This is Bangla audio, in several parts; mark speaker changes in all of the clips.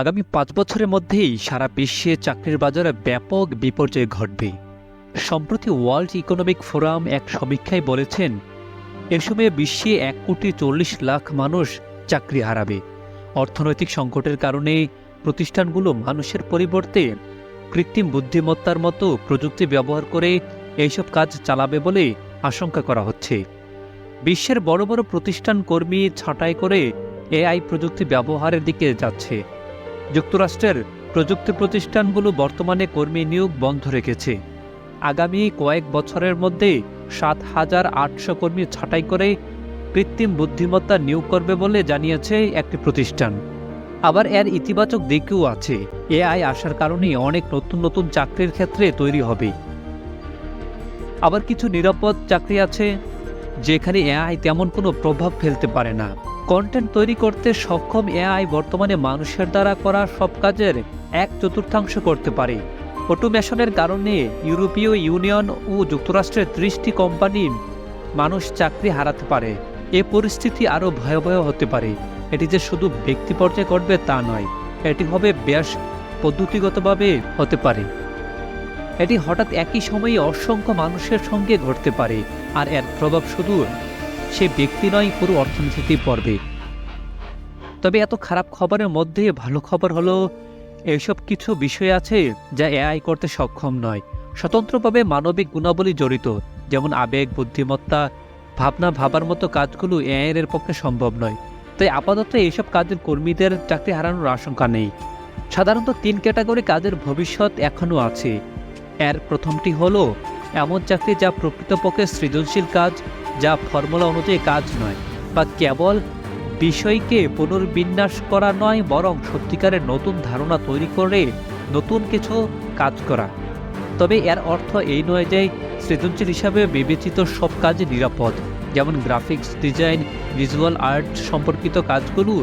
Speaker 1: আগামী পাঁচ বছরের মধ্যেই সারা বিশ্বে চাকরির বাজারে ব্যাপক বিপর্যয় ঘটবে। সম্প্রতি ওয়ার্ল্ড ইকোনমিক ফোরাম এক সমীক্ষায় বলেছেন, এ সময়ে বিশ্বে এক কোটি চল্লিশ লাখ মানুষ চাকরি হারাবে। অর্থনৈতিক সংকটের কারণে প্রতিষ্ঠানগুলো মানুষের পরিবর্তে কৃত্রিম বুদ্ধিমত্তার মতো প্রযুক্তি ব্যবহার করে এইসব কাজ চালাবে বলে আশঙ্কা করা হচ্ছে। বিশ্বের বড় বড় প্রতিষ্ঠান কর্মী ছাঁটাই করে এআই প্রযুক্তি ব্যবহারের দিকে যাচ্ছে। যুক্তরাষ্ট্রের প্রযুক্তি প্রতিষ্ঠানগুলো বর্তমানে কর্মী নিয়োগ বন্ধ রেখেছে। আগামী কয়েক বছরের মধ্যে সাত হাজার আটশো কর্মী ছাঁটাই করে কৃত্রিম বুদ্ধিমত্তা নিয়োগ করবে বলে জানিয়েছে একটি প্রতিষ্ঠান। আবার এর ইতিবাচক দিকও আছে। এআই আসার কারণে অনেক নতুন নতুন চাকরির ক্ষেত্রে তৈরি হবে। আবার কিছু নিরাপদ চাকরি আছে, যেখানে এআই তেমন কোনো প্রভাব ফেলতে পারে না। কন্টেন্ট তৈরি করতে সক্ষম এআই বর্তমানে মানুষের দ্বারা করা সব কাজের এক চতুর্থাংশ করতে পারে। অটোমেশনের কারণে ইউরোপীয় ইউনিয়ন ও যুক্তরাষ্ট্রের ত্রিশটি কোম্পানি মানুষ চাকরি হারাতে পারে। এ পরিস্থিতি আরও ভয়াবহ হতে পারে। এটি যে শুধু ব্যক্তি পর্যায়ে ঘটবে তা নয়, এটি হবে বেশ পদ্ধতিগতভাবে হতে পারে। এটি হঠাৎ একই সময়ে অসংখ্য মানুষের সঙ্গে ঘটতে পারে, আর এর প্রভাব শুধু সে ব্যক্তি নয় পুরো অর্থনীতিতেই পড়বে তবে এত খারাপ খবরের মধ্যে ভালো খবর হলো, এসব কিছু বিষয় আছে যা এআই করতে সক্ষম নয়। স্বতন্ত্রভাবে মানবিক গুণাবলী জড়িত, যেমন আবেগ, বুদ্ধিমত্তা, ভাবনা, ভাবার মতো কাজগুলো এআই এর পক্ষে সম্ভব নয়। তাই আপাতত এইসব কাজের কর্মীদের চাকরি হারানোর আশঙ্কা নেই। সাধারণত তিন ক্যাটাগরি কাজের ভবিষ্যৎ এখনও আছে। এর প্রথমটি হলো, এমন চাকরি যা প্রকৃতপক্ষে সৃজনশীল কাজ যা ফর্মুলা অনুযায়ী কাজ নয়, বা কেবল বিষয়কে পুনর্বিন্যাস করা নয়, বরং সত্যিকারের নতুন ধারণা তৈরি করে নতুন কিছু কাজ করা। তবে এর অর্থ এই নয় যে সৃজনশীল হিসাবে বিবেচিত সব কাজ নিরাপদ, যেমন গ্রাফিক্স ডিজাইন, ভিজুয়াল আর্ট সম্পর্কিত কাজগুলো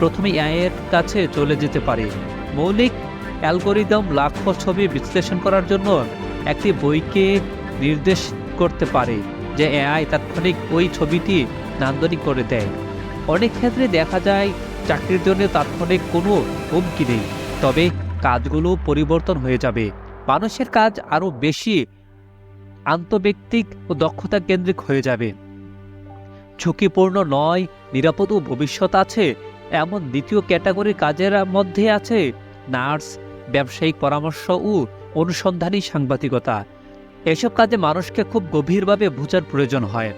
Speaker 1: প্রথমে এর কাছে চলে যেতে পারে। মৌলিক অ্যালগোরিদম লাখো ছবি বিশ্লেষণ করার জন্য একটি বইকে নির্দেশ করতে পারে। যে এআই তাৎক্ষণিক ওই ছবিটি নান্দনিক করে দেয়। অনেক ক্ষেত্রে দেখা যায় চাকরির জন্য তাৎক্ষণিক কোনো হুমকি নেই, তবে কাজগুলো পরিবর্তন হয়ে যাবে। মানুষের কাজ আরও বেশি আন্তঃব্যক্তিক ও দক্ষতা কেন্দ্রিক হয়ে যাবে। ঝুঁকিপূর্ণ নয়, নিরাপদ ও ভবিষ্যৎ আছে, এমন দ্বিতীয় ক্যাটাগরির কাজের মধ্যে আছে নার্স, ব্যবসায়িক পরামর্শ ও অনুসন্ধানী সাংবাদিকতা। এসব কাজে মানুষকে খুব গভীরভাবে বোঝার প্রয়োজন হয়।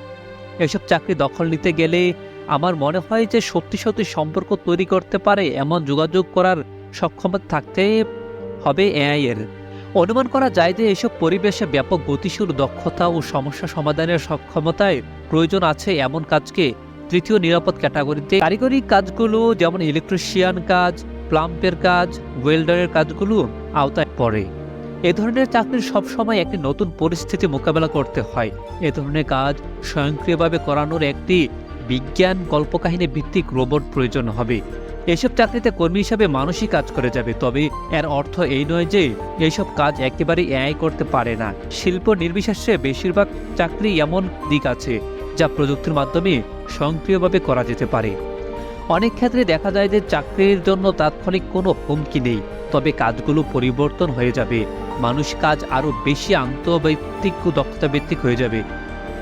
Speaker 1: এসব চাকরি দখল নিতে গেলে আমার মনে হয় যে সত্যি সত্যি সম্পর্ক তৈরি করতে পারে এমন যোগাযোগ করার সক্ষমতা থাকতে হবে এআই এর। অনুমান করা যায় যে এসব পরিবেশে ব্যাপক গতিশীল দক্ষতা ও সমস্যা সমাধানের সক্ষমতায় প্রয়োজন আছে এমন কাজকে তৃতীয় নিরাপদ ক্যাটাগরিতে। কারিগরি কাজগুলো যেমন ইলেকট্রিশিয়ান কাজ, প্লাম্পের কাজ, ওয়েল্ডারের কাজগুলো আওতায় পড়ে। এ ধরনের চাকরির সবসময় একটি নতুন পরিস্থিতি মোকাবেলা করতে হয়। এ ধরনের কাজ স্বয়ংক্রিয়ভাবে করানোর একটি বিজ্ঞান কল্পকাহিনী ভিত্তিক রোবট প্রয়োজন হবে। এসব চাকরিতে কর্মী হিসাবে মানুষই কাজ করে যাবে, তবে এর অর্থ এই নয় যে এইসব কাজ একেবারে এআই করতে পারে না। শিল্প নির্বিশেষে বেশিরভাগ চাকরি এমন দিক আছে যা প্রযুক্তির মাধ্যমে স্বয়ংক্রিয়ভাবে করা যেতে পারে। অনেক ক্ষেত্রে দেখা যায় যে চাকরির জন্য তাৎক্ষণিক কোনো হুমকি নেই, তবে কাজগুলো পরিবর্তন হয়ে যাবে। মানুষ কাজ আরও বেশি আন্তঃব্যক্তিক ও দক্ষতা ভিত্তিক হয়ে যাবে।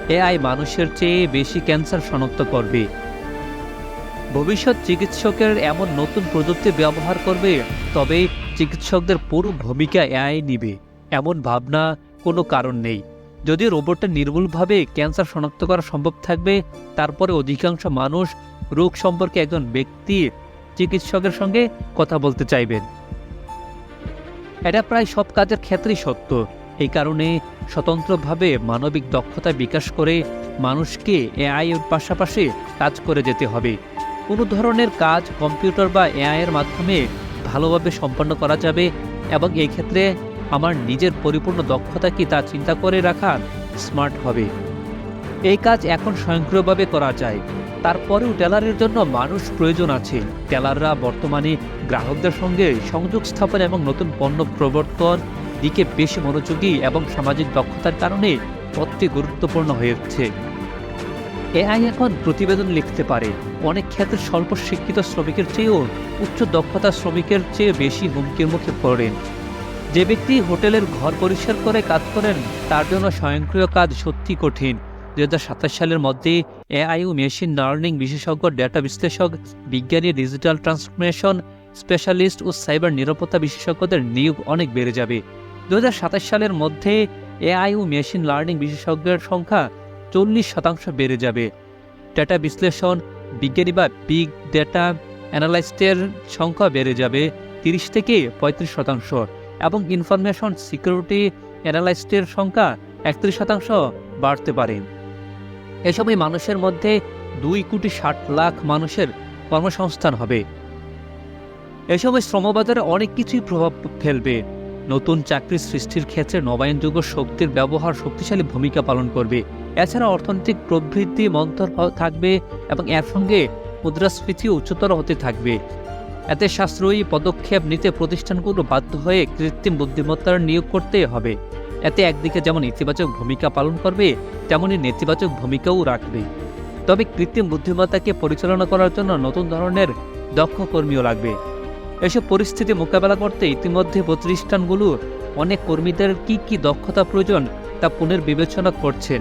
Speaker 1: এআই মানুষের চেয়ে বেশি ক্যান্সার শনাক্ত করবে। ভবিষ্যৎ চিকিৎসকের এমন নতুন প্রযুক্তি ব্যবহার করবে, তবে চিকিৎসকদের পুরো ভূমিকা এআই নিবে, এমন ভাবনা কোনো কারণ নেই। যদি রোবটটা নির্ভুলভাবে ক্যান্সার শনাক্ত করা সম্ভব থাকবে, তারপরে অধিকাংশ মানুষ রোগ সম্পর্কে একজন ব্যক্তি চিকিৎসকের সঙ্গে কথা বলতে চাইবেন। এটা প্রায় সব কাজের ক্ষেত্রেই সত্য। এই কারণে স্বতন্ত্রভাবে মানবিক দক্ষতা বিকাশ করে মানুষকে এআই এর পাশাপাশি কাজ করে যেতে হবে। কোনো ধরনের কাজ কম্পিউটার বা এআই এর মাধ্যমে ভালোভাবে সম্পন্ন করা যাবে এবং এই ক্ষেত্রে আমার নিজের পরিপূর্ণ দক্ষতা কি তা চিন্তা করে রাখা স্মার্ট হবে। এই কাজ এখন স্বয়ংক্রিয়ভাবে করা যায়। তারপরেও টেলারের জন্য মানুষ প্রয়োজন আছে। টেলাররা বর্তমানে গ্রাহকদের সঙ্গে সংযোগ স্থাপন এবং নতুন পণ্য প্রবর্তন দিকে বেশি মনোযোগী এবং সামাজিক দক্ষতার কারণে পথটি গুরুত্বপূর্ণ হয়ে উঠছে। এআই এখন প্রতিবেদন লিখতে পারে। অনেক ক্ষেত্রে স্বল্প শিক্ষিত শ্রমিকের চেয়েও উচ্চ দক্ষতা শ্রমিকের চেয়ে বেশি হুমকির মুখে পড়েন। যে ব্যক্তি হোটেলের ঘর পরিষ্কার করে কাজ করেন, তার জন্য স্বয়ংক্রিয় কাজ সত্যি কঠিন। দু হাজার সাতাশ সালের মধ্যে এআই ও মেশিন লার্নিং বিশেষজ্ঞ, ডেটা বিশ্লেষক, বিজ্ঞানী, ডিজিটাল ট্রান্সফরমেশন স্পেশালিস্ট ও সাইবার নিরাপত্তা বিশেষজ্ঞদের নিয়োগ অনেক বেড়ে যাবে। দু হাজার সাতাশ সালের মধ্যে এআই ও মেশিন লার্নিং বিশেষজ্ঞের সংখ্যা চল্লিশ শতাংশ বেড়ে যাবে। ডেটা বিশ্লেষণ, বিজ্ঞানী বা বিগ ডেটা অ্যানালাইস্টের সংখ্যা বেড়ে যাবে তিরিশ থেকে পঁয়ত্রিশ শতাংশ এবং ইনফরমেশন সিকিউরিটি অ্যানালাইস্টের সংখ্যা একত্রিশ শতাংশ বাড়তে পারে। এ সময় মানুষের মধ্যে দুই কোটি ষাট লাখ মানুষের কর্মসংস্থান হবে। এ সময় শ্রমবাজারে অনেক কিছুই প্রভাব ফেলবে। নতুন চাকরি সৃষ্টির ক্ষেত্রে নবায়নযোগ্য শক্তির ব্যবহার শক্তিশালী ভূমিকা পালন করবে। এছাড়া অর্থনৈতিক প্রবৃদ্ধি মন্থর থাকবে এবং এর সঙ্গে মুদ্রাস্ফীতি উচ্চতর হতে থাকবে। এতে সাশ্রয়ী পদক্ষেপ নিতে প্রতিষ্ঠানগুলো বাধ্য হয়ে কৃত্রিম বুদ্ধিমত্তার নিয়োগ করতে হবে। এতে একদিকে যেমন ইতিবাচক ভূমিকা পালন করবে, তেমনই নেতিবাচক ভূমিকাও রাখবে। তবে কৃত্রিম বুদ্ধিমত্তাকে পরিচালনা করার জন্য নতুন ধরনের দক্ষ কর্মীও লাগবে। এসব পরিস্থিতি মোকাবেলা করতে ইতিমধ্যে প্রতিষ্ঠানগুলো অনেক কর্মীদের কি কি দক্ষতা প্রয়োজন তা পুনর্বিবেচনা করছেন।